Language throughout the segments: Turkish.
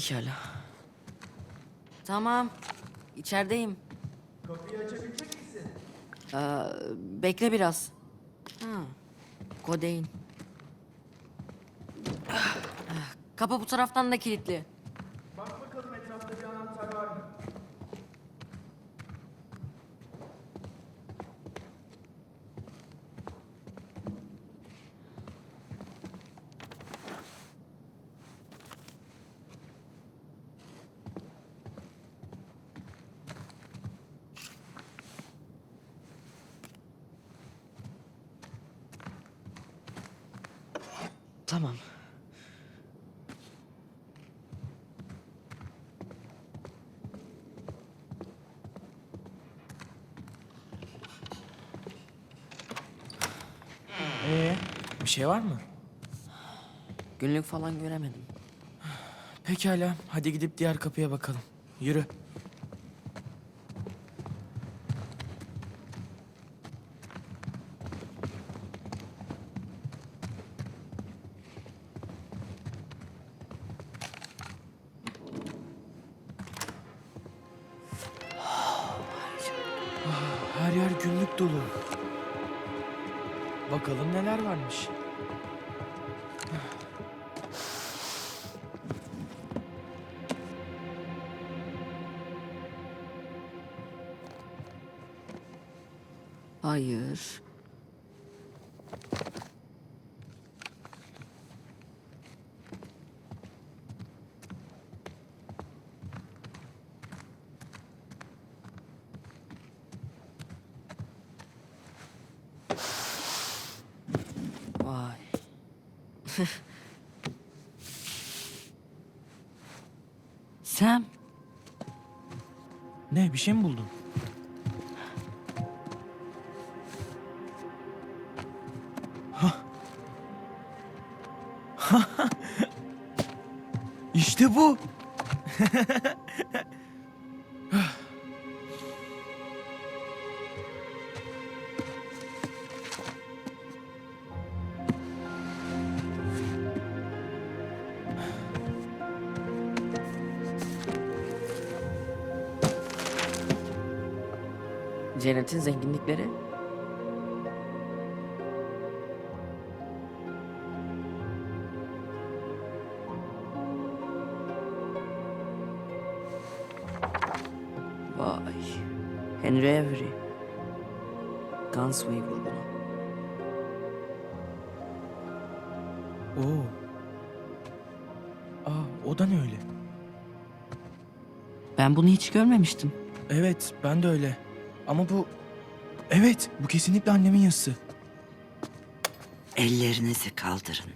Pekala. Tamam. İçerideyim. Kapıyı açabilecek misin? Ee, bekle biraz. Ha, kodein. Ah, Kapı bu taraftan da kilitli. Bak bakalım etrafta bir anahtar var mı? Tamam. Ee, bir şey var mı? Günlük falan göremedim. Pekala, hadi gidip diğer kapıya bakalım. Yürü. Her yer günlük dolu. Bakalım neler varmış. Hayır. Vay. Sam, Ne, bir şey mi buldun? İşte bu. cennetin zenginlikleri. Avery. Gunsway grubuna. Oo. Aa, o da ne öyle? Ben bunu hiç görmemiştim. Evet, ben de öyle. Ama bu... Evet, bu kesinlikle annemin yazısı. Ellerinizi kaldırın.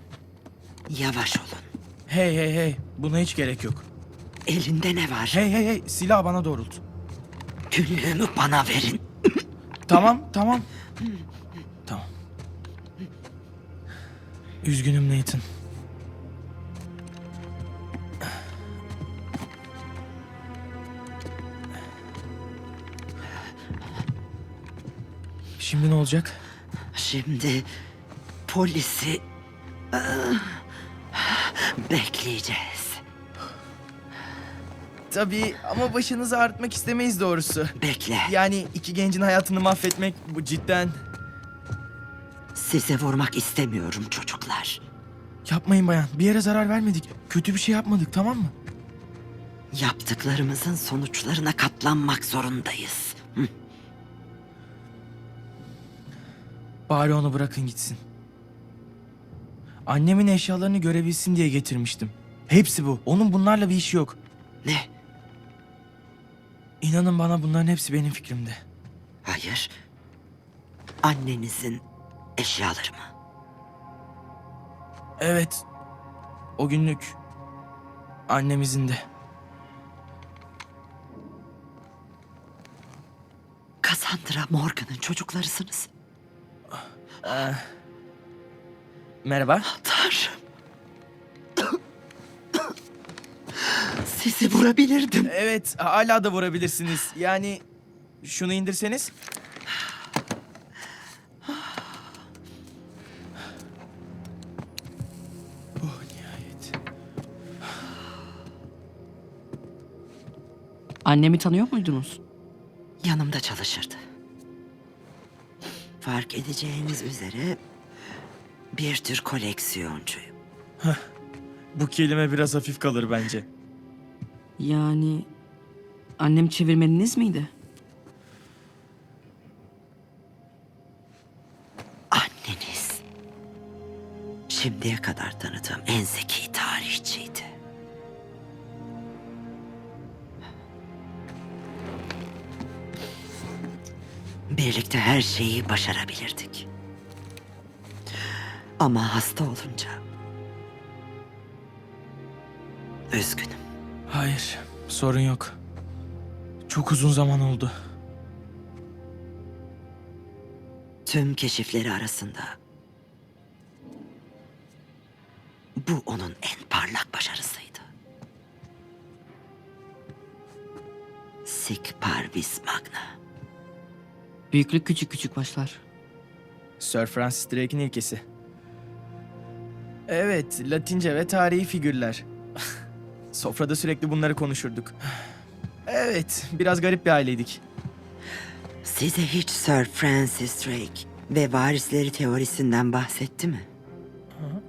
Yavaş olun. Hey hey hey, buna hiç gerek yok. Elinde ne var? Hey hey hey, silah bana doğrult. Günlüğümü bana verin. Tamam, tamam. Tamam. Üzgünüm Nathan. Şimdi ne olacak? Şimdi polisi ah, bekleyeceğiz. Tabii ama başınızı ağrıtmak istemeyiz doğrusu. Bekle. Yani iki gencin hayatını mahvetmek bu cidden... Size vurmak istemiyorum çocuklar. Yapmayın bayan. Bir yere zarar vermedik. Kötü bir şey yapmadık tamam mı? Yaptıklarımızın sonuçlarına katlanmak zorundayız. Hı, Bari onu bırakın gitsin. Annemin eşyalarını görebilsin diye getirmiştim. Hepsi bu. Onun bunlarla bir işi yok. Ne? İnanın bana bunların hepsi benim fikrimde. Hayır. Annenizin eşyaları mı? Evet. O günlük annemizin de. Cassandra Morgan'ın çocuklarısınız. Merhaba. Tanrım. Vurabilirdim. Evet, hala da vurabilirsiniz. Yani şunu indirseniz. Oh nihayet. Annemi tanıyor muydunuz? Yanımda çalışırdı. Fark edeceğiniz üzere bir tür koleksiyoncuyum. Bu kelime biraz hafif kalır bence. Yani annem çevirmeniniz miydi? Anneniz şimdiye kadar tanıdığım en zeki tarihçiydi. Birlikte her şeyi başarabilirdik. Ama hasta olunca üzgünüm. Hayır, sorun yok. Çok uzun zaman oldu. Tüm keşifleri arasında bu onun en parlak başarısıydı. Sic parvis magna. Büyüklük küçük küçük başlar. Sir Francis Drake'in ilkesi. Evet, Latince ve tarihi figürler. Sofrada sürekli bunları konuşurduk. Evet, biraz garip bir aileydik. Size hiç Sir Francis Drake ve varisleri teorisinden bahsetti mi?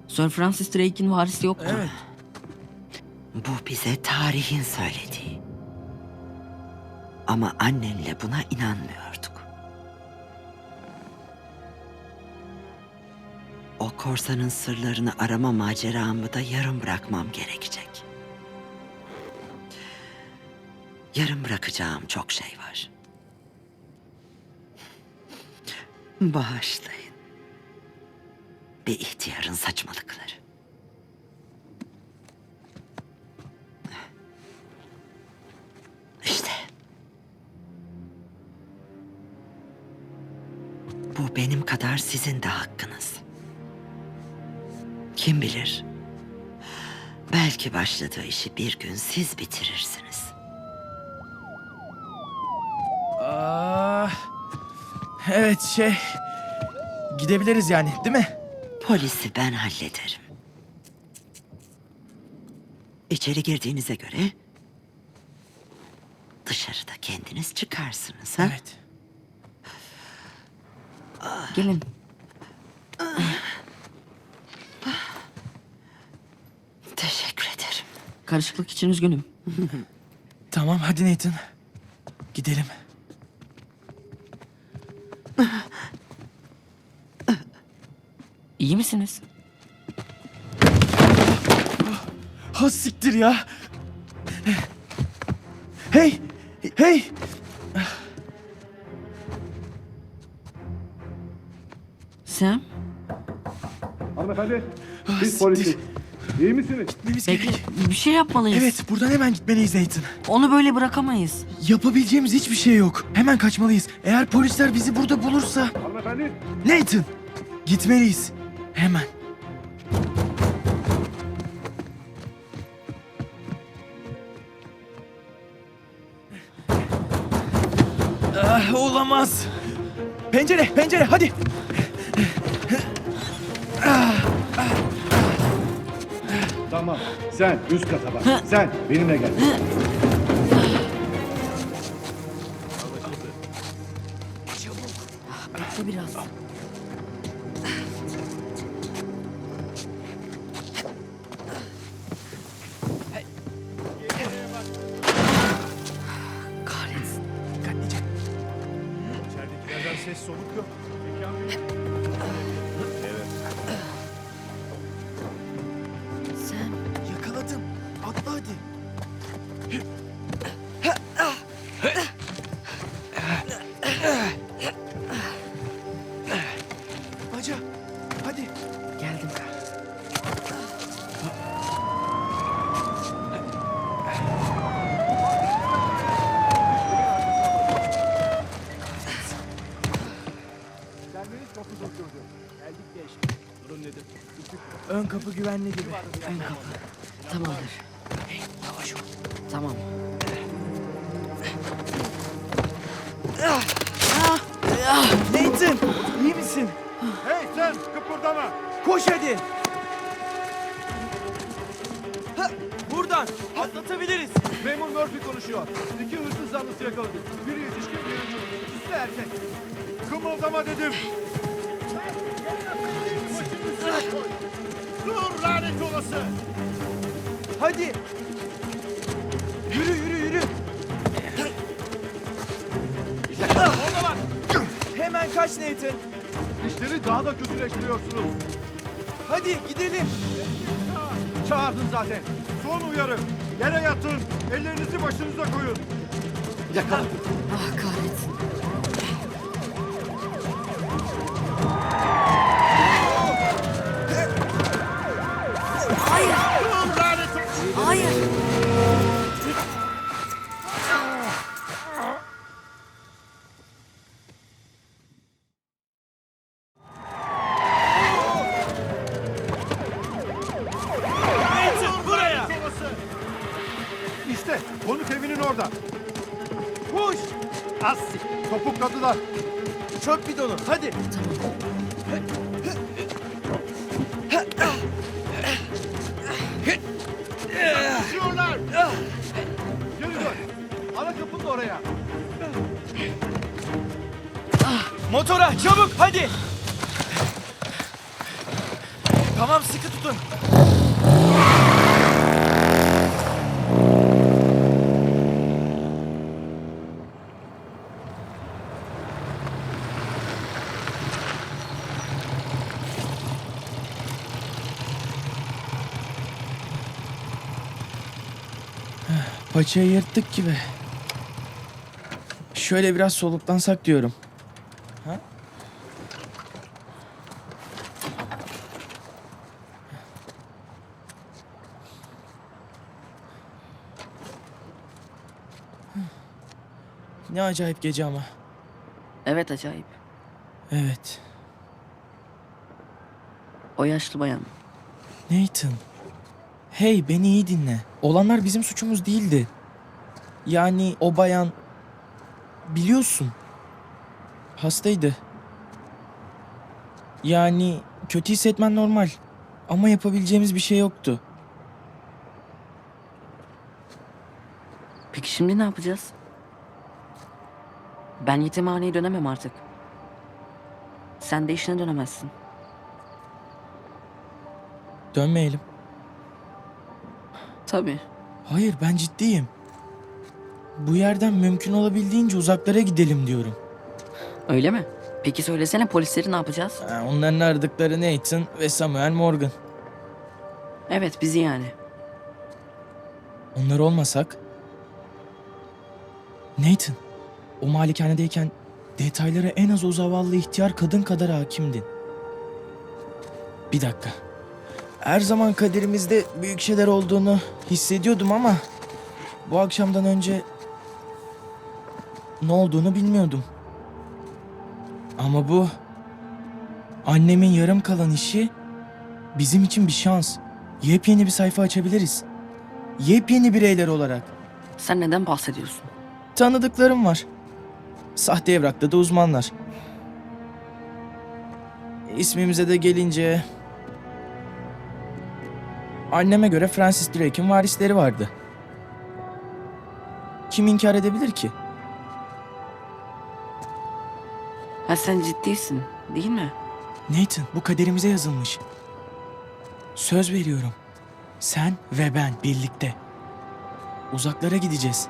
Sir Francis Drake'in varisi yoktu. Evet. Bu bize tarihin söylediği. Ama annenle buna inanmıyorduk. O korsanın sırlarını arama maceramı da yarım bırakmam gerekecek. Yarım bırakacağım çok şey var. Bağışlayın. Bir ihtiyarın saçmalıkları. İşte. Bu benim kadar sizin de hakkınız. Kim bilir? Belki başladığı işi bir gün siz bitirirsiniz. Ah, evet şey... Gidebiliriz yani, değil mi? Polisi ben hallederim. İçeri girdiğinize göre dışarıda kendiniz çıkarsınız ha? Evet. Gelin. Teşekkür ederim. Karışıklık için üzgünüm. Tamam, hadi Nathan. Gidelim. İyi misiniz? Ha siktir ya. Hey! Hey! Sam? Hanımefendi, Ah, biz siktir. polisiz. İyi misiniz? Gitmemiz Bekle, gerek. bir şey yapmalıyız. Evet, buradan hemen gitmeliyiz Nathan. Onu böyle bırakamayız. Yapabileceğimiz hiçbir şey yok. Hemen kaçmalıyız. Eğer polisler bizi burada bulursa... Hanımefendi, Nathan! Gitmeliyiz. Hemen. Ah, olamaz. Pencere, pencere hadi. tamam. Sen üst kata bak. Sen benimle gel. Bekle biraz. Kapı güvenli gibi. Ön kapı. Tamamdır. Hey, yavaş ol. Tamam. Nathan, iyi misin? Hey sen kıpırdama. Koş hadi. Ha, buradan atlatabiliriz. Memur Murphy konuşuyor. İki hırsız zanlısı yakaladık. Biri yetişkin, biri çocuk. İkisi de erkek. Kımıldama dedim. Dur lanet olası. Hadi. Yürü yürü yürü. Orada bak. Hemen kaç Nathan. İşleri daha da kötüleştiriyorsunuz. Hadi gidelim. Çağırdın zaten. Son uyarı. Yere yatın. Ellerinizi başınıza koyun. Ah kahretsin. Motora çabuk hadi. Tamam sıkı tutun. Paçayı yırttık gibi. Şöyle biraz soluklansak diyorum. Ne acayip gece ama. Evet acayip. Evet. O yaşlı bayan. Nathan. Hey beni iyi dinle. Olanlar bizim suçumuz değildi. Yani o bayan... Biliyorsun. Hastaydı. Yani kötü hissetmen normal. Ama yapabileceğimiz bir şey yoktu. Peki şimdi ne yapacağız? Ben yetimhaneye dönemem artık. Sen de işine dönemezsin. Dönmeyelim. Tabii. Hayır ben ciddiyim. Bu yerden mümkün olabildiğince uzaklara gidelim diyorum. Öyle mi? Peki söylesene polisleri ne yapacağız? Ha, Onların aradıkları Nathan ve Samuel Morgan. Evet bizi yani. Onlar olmasak... Nathan, o malikanedeyken detaylara en az o zavallı ihtiyar kadın kadar hakimdin. Bir dakika. Her zaman kaderimizde büyük şeyler olduğunu hissediyordum ama... Bu akşamdan önce... Ne olduğunu bilmiyordum. Ama bu... Annemin yarım kalan işi... Bizim için bir şans. Yepyeni bir sayfa açabiliriz. Yepyeni bireyler olarak. Sen neden bahsediyorsun? Tanıdıklarım var. Sahte evrakta da uzmanlar. İsmimize de gelince... Anneme göre Francis Drake'in varisleri vardı. Kim inkar edebilir ki? Ha sen ciddisin değil mi? Nathan bu kaderimize yazılmış. Söz veriyorum. Sen ve ben birlikte. Uzaklara gideceğiz.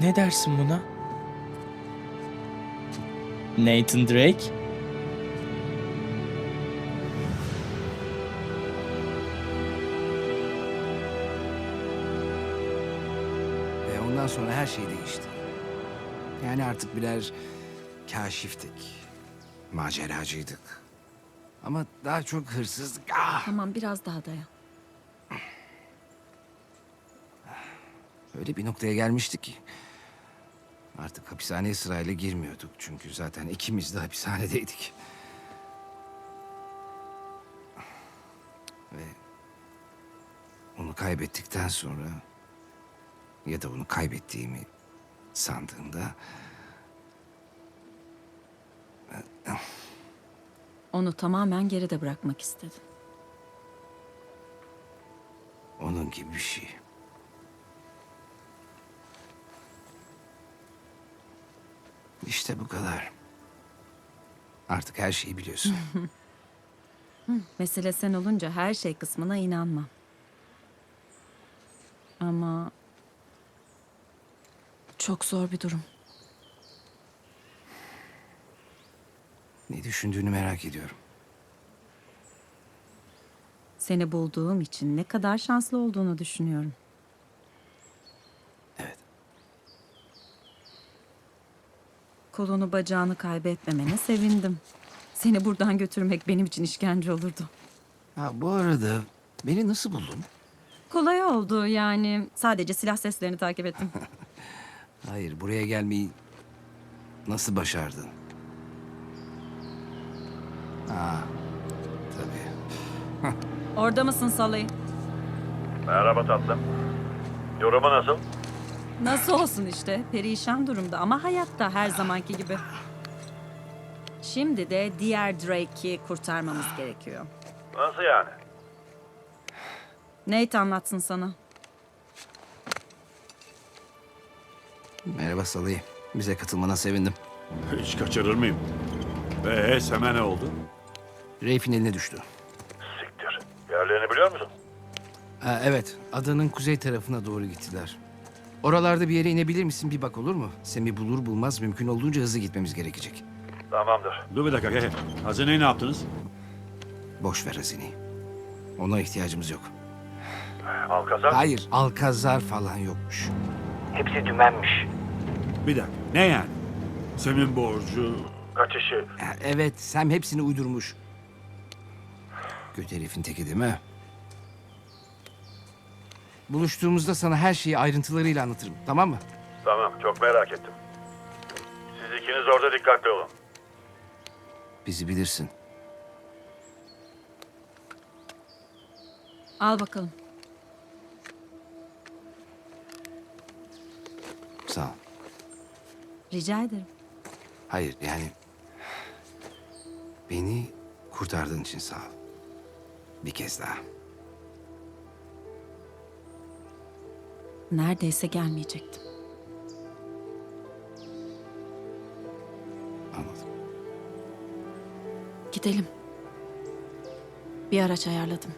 Ne dersin buna? Nathan Drake? Ve ondan sonra her şey değişti. Yani artık birer kaşiftik. Maceracıydık. Ama daha çok hırsızlık. Ah! Tamam biraz daha dayan. Öyle bir noktaya gelmiştik ki. Artık hapishaneye sırayla girmiyorduk. Çünkü zaten ikimiz de hapishanedeydik. Ve onu kaybettikten sonra ya da onu kaybettiğimi sandığımda Onu tamamen geride bırakmak istedin. Onun gibi bir şey. İşte bu kadar. Artık her şeyi biliyorsun. Mesele sen olunca her şey kısmına inanmam. Ama çok zor bir durum. ne düşündüğünü merak ediyorum. Seni bulduğum için ne kadar şanslı olduğunu düşünüyorum. Kolunu bacağını kaybetmemene sevindim. Seni buradan götürmek benim için işkence olurdu. Ha, bu arada beni nasıl buldun? Kolay oldu yani. Sadece silah seslerini takip ettim. Hayır, buraya gelmeyi nasıl başardın? Ha, tabii. Orada mısın Salih? Merhaba tatlım. Yorumu nasıl? Nasıl olsun işte. Perişan durumda ama hayatta her zamanki gibi. Şimdi de diğer Drake'i kurtarmamız gerekiyor. Nasıl yani? Nate anlatsın sana. Merhaba Salih. Bize katılmana sevindim. Hiç kaçırır mıyım? Ee, Seme ne oldu? Reif'in eline düştü. Siktir. Yerlerini biliyor musun? Ha, evet, adanın kuzey tarafına doğru gittiler. Oralarda bir yere inebilir misin bir bak olur mu? Semi bulur bulmaz mümkün olduğunca hızlı gitmemiz gerekecek. Tamamdır. Dur bir dakika. He. Hazineyi ne yaptınız? Boş ver hazineyi. Ona ihtiyacımız yok. Alkazar. Hayır, Alkazar falan yokmuş. Bir dakika. Ne yani? Sem'in borcu... Kaçışı. Ha, evet, Sam hepsini uydurmuş. Kötü herifin teki değil mi? Buluştuğumuzda sana her şeyi ayrıntılarıyla anlatırım, tamam mı? Tamam. Çok merak ettim. Siz ikiniz orada dikkatli olun. Bizi bilirsin. Al bakalım. Sağ ol. Rica ederim. Hayır, yani... Beni kurtardığın için sağ ol. Bir kez daha. Neredeyse gelmeyecektim. Anladım. Gidelim. Bir araç ayarladım.